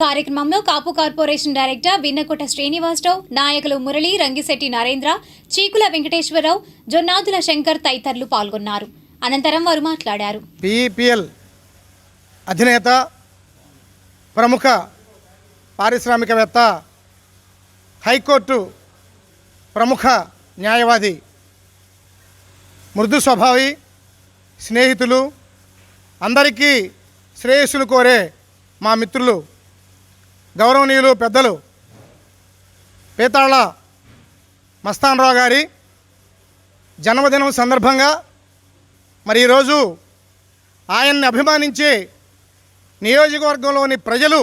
కార్యక్రమంలో Kapu corporation director Vinnakota Srinivasarao నాయకులు మురళి రంగిశెట్టి నరేంద్ర చీకుల వెంకటేశ్వరరావు జొన్నాదుల శంకర్ తదితరులు పాల్గొన్నారు. అనంతరం వారు మాట్లాడారు. పిఈపిఎల్ అధినేత ప్రముఖ పారిశ్రామికవేత్త హైకోర్టు ప్రముఖ న్యాయవాది మృదు స్వభావి స్నేహితులు అందరికీ శ్రేయస్సులు కోరే మా మిత్రులు గౌరవనీయులు పెద్దలు పీతాళ మస్తాన్రావు గారి జన్మదినం సందర్భంగా మరి ఈరోజు ఆయన్ని అభిమానించే నియోజకవర్గంలోని ప్రజలు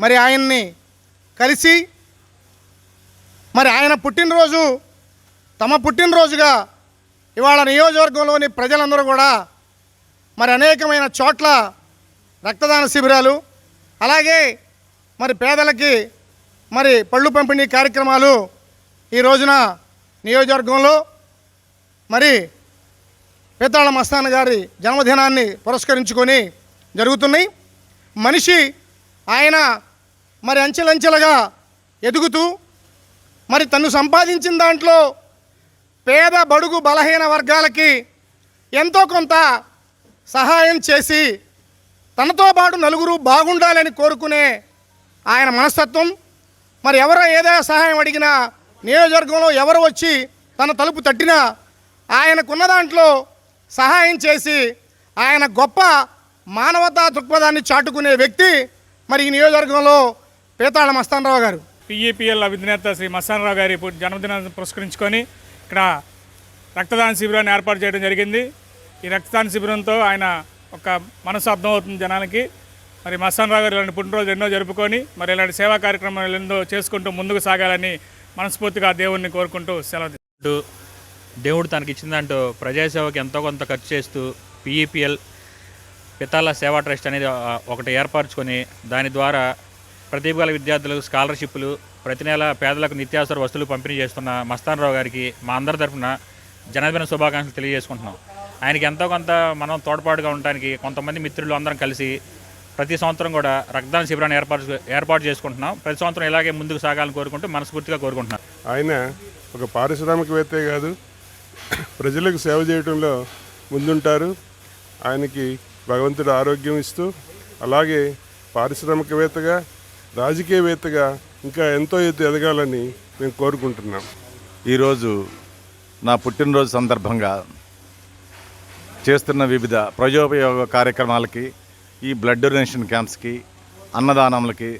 మరి ఆయన్ని కలిసి మరి ఆయన పుట్టినరోజు తమ పుట్టినరోజుగా ఇవాళ నియోజకవర్గంలోని ప్రజలందరూ కూడా మరి అనేకమైన చోట్ల రక్తదాన శిబిరాలు అలాగే మరి పేదలకి మరి పళ్ళు పంపిణీ కార్యక్రమాలు ఈ రోజున నియోజకవర్గంలో మరి పీతాళ మస్తాన్ గారి జన్మదినాన్ని పురస్కరించుకొని జరుగుతున్నాయి. మనిషి ఆయన మరి అంచెలంచెలుగా ఎదుగుతూ మరి తను సంపాదించిన దాంట్లో పేద బడుగు బలహీన వర్గాలకి ఎంతో కొంత సహాయం చేసి తనతో పాటు నలుగురు బాగుండాలని కోరుకునే ఆయన మనస్తత్వం. మరి ఎవరో ఏదైనా సహాయం అడిగినా నియోజకవర్గంలో ఎవరు వచ్చి తన తలుపు తట్టినా ఆయనకున్న దాంట్లో సహాయం చేసి ఆయన గొప్ప మానవతా దృక్పథాన్ని చాటుకునే వ్యక్తి మరి ఈ నియోజకవర్గంలో పీతాళ మస్తానరావు గారు. పిఈపిఎల్ అధినేత శ్రీ మస్తానరావు గారి జన్మదినాన్ని పురస్కరించుకొని ఇక్కడ రక్తదాన శిబిరాన్ని ఏర్పాటు చేయడం జరిగింది. ఈ రక్తదాన శిబిరంతో ఆయన ఒక మనసు అర్థమవుతుంది జనానికి మరి మస్తానరావు గారు ఇలాంటి పుట్టినరోజు ఎన్నో జరుపుకొని మరి ఇలాంటి సేవా కార్యక్రమాలు ఎన్నో చేసుకుంటూ ముందుకు సాగాలని మనస్ఫూర్తిగా దేవుణ్ణి కోరుకుంటూ సెలవు దేవుడు తనకి దాంట్లో ప్రజాసేవకి ఎంతో కొంత ఖర్చు చేస్తూ పిఈపిఎల్ పితాల సేవా ట్రస్ట్ అనేది ఒకటి ఏర్పరచుకొని దాని ద్వారా ప్రతిభ విద్యార్థులకు స్కాలర్షిప్లు ప్రతి నెల పేదలకు నిత్యావసర వస్తువులు పంపిణీ చేస్తున్న మస్తాన్ రావు గారికి మా అందరి తరఫున జన్మదిన శుభాకాంక్షలు తెలియజేసుకుంటున్నాం. ఆయనకి ఎంతో కొంత మనం తోడ్పాటుగా ఉండడానికి కొంతమంది మిత్రులు అందరం కలిసి ప్రతి సంవత్సరం కూడా రక్తదాన శిబిరాన్ని ఏర్పాటు ఏర్పాటు చేసుకుంటున్నాం. ప్రతి సంవత్సరం ఇలాగే ముందుకు సాగాలని కోరుకుంటూ మనస్ఫూర్తిగా కోరుకుంటున్నాం. ఆయన ఒక పారిశ్రామికవేత్తే కాదు ప్రజలకు సేవ చేయడంలో ముందుంటారు. ఆయనకి భగవంతుడు ఆరోగ్యం ఇస్తూ అలాగే పారిశ్రామికవేత్తగా రాజకీయవేత్తగా ఇంకా ఎంతో ఎత్తు ఎదగాలని మేము కోరుకుంటున్నాం. ఈరోజు నా పుట్టినరోజు సందర్భంగా చేస్తున్న వివిధ ప్రజోపయోగ కార్యక్రమాలకి ఈ బ్లడ్ డొనేషన్ క్యాంప్స్కి అన్నదానములకి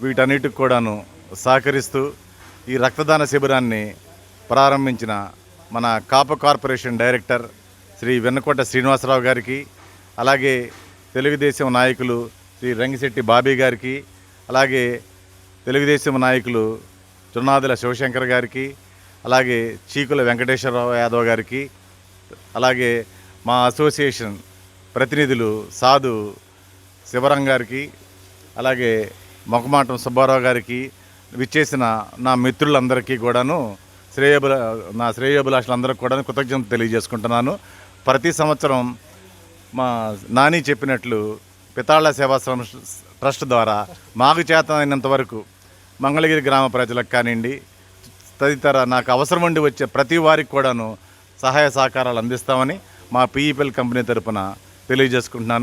వీటన్నిటికి కూడాను సహకరిస్తూ ఈ రక్తదాన శిబిరాన్ని ప్రారంభించిన మన కాప కార్పొరేషన్ డైరెక్టర్ శ్రీ వెన్నకోట శ్రీనివాసరావు గారికి అలాగే తెలుగుదేశం నాయకులు శ్రీ రంగిశెట్టి బాబీ గారికి అలాగే తెలుగుదేశం నాయకులు చున్నాదుల శివశంకర్ గారికి అలాగే చీకుల వెంకటేశ్వరరావు యాదవ్ గారికి అలాగే మా అసోసియేషన్ ప్రతినిధులు సాధు శివరం గారికి అలాగే మొక్కమాటం సుబ్బారావు గారికి విచ్చేసిన నా మిత్రులందరికీ కూడాను శ్రేయబుల నా శ్రేయోభిలాషులందరికీ కూడా కృతజ్ఞత తెలియజేసుకుంటున్నాను. ప్రతి సంవత్సరం మా నాని చెప్పినట్లు పితాళ సేవా ట్రస్ట్ ద్వారా మాకు చేతనైనంత వరకు మంగళగిరి గ్రామ ప్రజలకు కానివ్వండి తదితర నాకు అవసరం ఉండి వచ్చే ప్రతి వారికి కూడాను సహాయ సహకారాలు అందిస్తామని మా పీఈపీఎల్ కంపెనీ తరపున తెలియజేసుకుంటున్నాను.